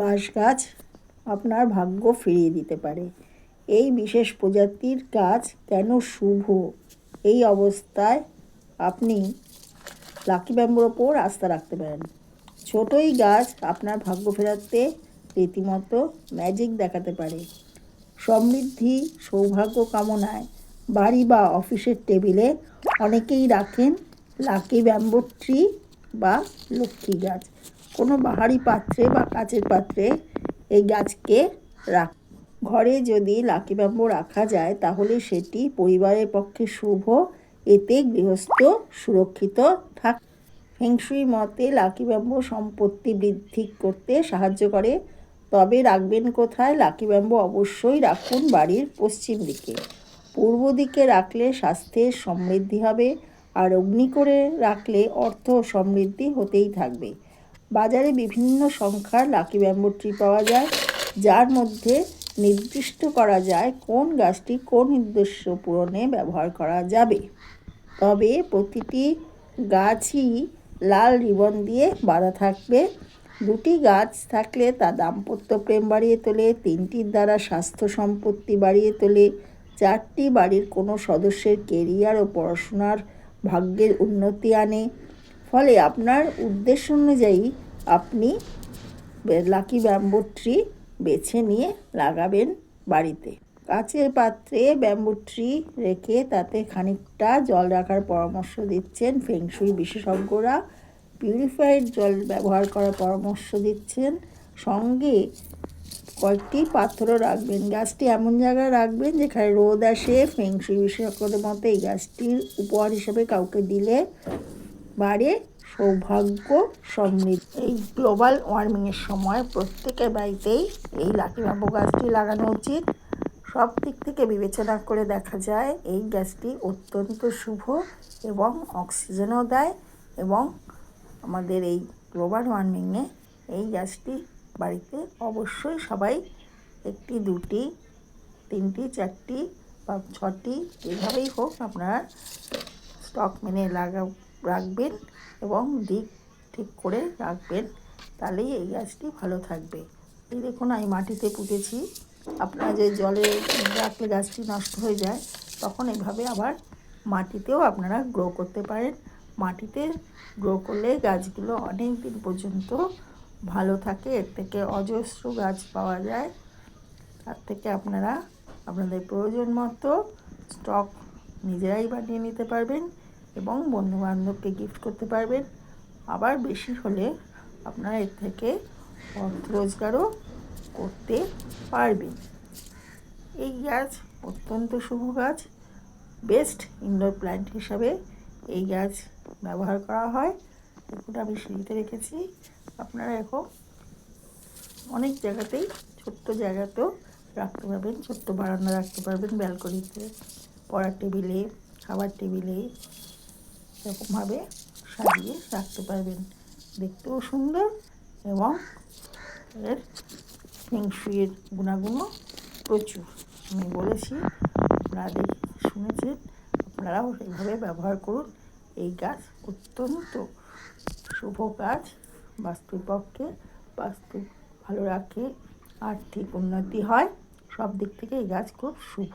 বাঁশ গাছ আপনার ভাগ্য ফিরিয়ে দিতে পারে। এই বিশেষ প্রজাতির গাছ কেন শুভ? এই অবস্থায় আপনি লাকি ব্যাম্বুর ওপর আস্থা রাখতে পারেন। ছোটই গাছ আপনার ভাগ্য ফেরাতে রীতিমতো ম্যাজিক দেখাতে পারে। সমৃদ্ধি, সৌভাগ্য কামনায় বাড়ি বা অফিসের টেবিলে অনেকেই রাখেন লাকি ব্যাম্বো ট্রি বা লক্ষ্মী গাছ। কোনো বাহারি পাত্রে বা কাচের পাত্রে এই গাছকে রাখ। ঘরে যদি লাকি ব্যাম্বো রাখা যায়, তাহলে সেটি পরিবারের পক্ষে শুভ। এতে গৃহস্থ সুরক্ষিত থাক। ফেংশুই মতে লাকি ব্যাম্বো সম্পত্তি বৃদ্ধি করতে সাহায্য করে। তবে রাখবেন কোথায়? লাকি ব্যাম্বো অবশ্যই রাখুন বাড়ির পশ্চিম দিকে। পূর্ব দিকে রাখলে স্বাস্থ্যের সমৃদ্ধি হবে। আর অগ্নি করে রাখলে অর্থ সমৃদ্ধি হতেই থাকবে। বাজারে বিভিন্ন সংখ্যার লাকি ব্যাম্বো ট্রি পাওয়া যায়, যার মধ্যে নির্দিষ্ট করা যায় কোন গাছটি কোন উদ্দেশ্য পূরণে ব্যবহার করা যাবে। তবে প্রতিটি গাছই লাল রিবন দিয়ে বাঁধা থাকবে। দুটি গাছ থাকলে তা দাম্পত্য প্রেম বাড়িয়ে তোলে, তিনটির দ্বারা স্বাস্থ্য সম্পত্তি বাড়িয়ে তোলে, চারটি বাড়ির কোনো সদস্যের কেরিয়ার ও পড়াশোনার ভাগ্যের উন্নতি আনে। ফলে আপনার উদ্দেশ্য অনুযায়ী আপনি লাকি ব্যাম্বু ট্রি বেছে নিয়ে লাগাবেন বাড়িতে। কাচের পাত্রে ব্যাম্বু ট্রি রেখে তাতে খানিকটা জল রাখার পরামর্শ দিচ্ছেন ফেংশুই বিশেষজ্ঞরা। পিউরিফাইড জল ব্যবহার করার পরামর্শ দিচ্ছেন। সঙ্গে কয়েকটি পাথরও রাখবেন। গাছটি এমন জায়গায় রাখবেন যেখানে রোদ আসে। ফেংশুই বিশেষজ্ঞদের মতে এই গাছটির উপহার হিসেবে কাউকে দিলে বাড়ে সৌভাগ্য সমৃদ্ধি। এই গ্লোবাল ওয়ার্মিংয়ের সময় প্রত্যেকের বাড়িতেই এই লাকি ব্যাম্বো গাছটি লাগানো উচিত। সব দিক থেকে বিবেচনা করে দেখা যায়, এই গ্যাসটি অত্যন্ত শুভ এবং অক্সিজেনও দেয় এবং আমাদের এই গ্লোবাল ওয়ার্মিংয়ে এই গ্যাসটি বাড়িতে অবশ্যই সবাই একটি, দুটি, তিনটি, চারটি বা ছটি এভাবেই হোক আপনারা স্টক মেনে লাগা রাখবেন এবং দিক ঠিক করে রাখবেন, তাহলেই এই গাছটি ভালো থাকবে। এই দেখুন, আমি মাটিতে পুঁতেছি। আপনারা যে জলে রাখলে গাছটি নষ্ট হয়ে যায়, তখন এভাবে আবার মাটিতেও আপনারা গ্রো করতে পারেন। মাটিতে গ্রো করলে গাছগুলো অনেক দিন পর্যন্ত ভালো থাকে, এর থেকে অজস্র গাছ পাওয়া যায়। তার থেকে আপনারা আপনাদের প্রয়োজন মতো স্টক নিজেরাই বানিয়ে নিতে পারবেন। এবং বন্ধুবান্ধবকে গিফট করতে পারবেন। আবার বেশি হলে আপনারা এর থেকে অর্থ রোজগারও করতে পারবেন। এই গাছ অত্যন্ত শুভ গাছ। বেস্ট ইনডোর প্ল্যান্ট হিসাবে এই গাছ ব্যবহার করা হয়। দেখুন, আমি সিঁড়িতে রেখেছি। আপনারা এখন অনেক জায়গাতেই ছোট্ট জায়গাতেও রাখতে পারবেন। ছোট্ট বারান্দা রাখতে পারবেন। ব্যালকনিতে পড়ার টেবিলে খাবার টেবিলে এরকমভাবে সাজিয়ে রাখতে পারবেন। দেখতেও সুন্দর এবং এর হিংসুয়ের গুণাগুণও প্রচুর। আমি বলেছি, আপনারা শুনেছেন, আপনারাও এইভাবে ব্যবহার করুন। এই গাছ অত্যন্ত শুভ গাছ বাস্তুর পক্ষে বাস্তু ভালো রাখে, আর্থিক উন্নতি হয়। সব দিক থেকে এই গাছ খুব শুভ।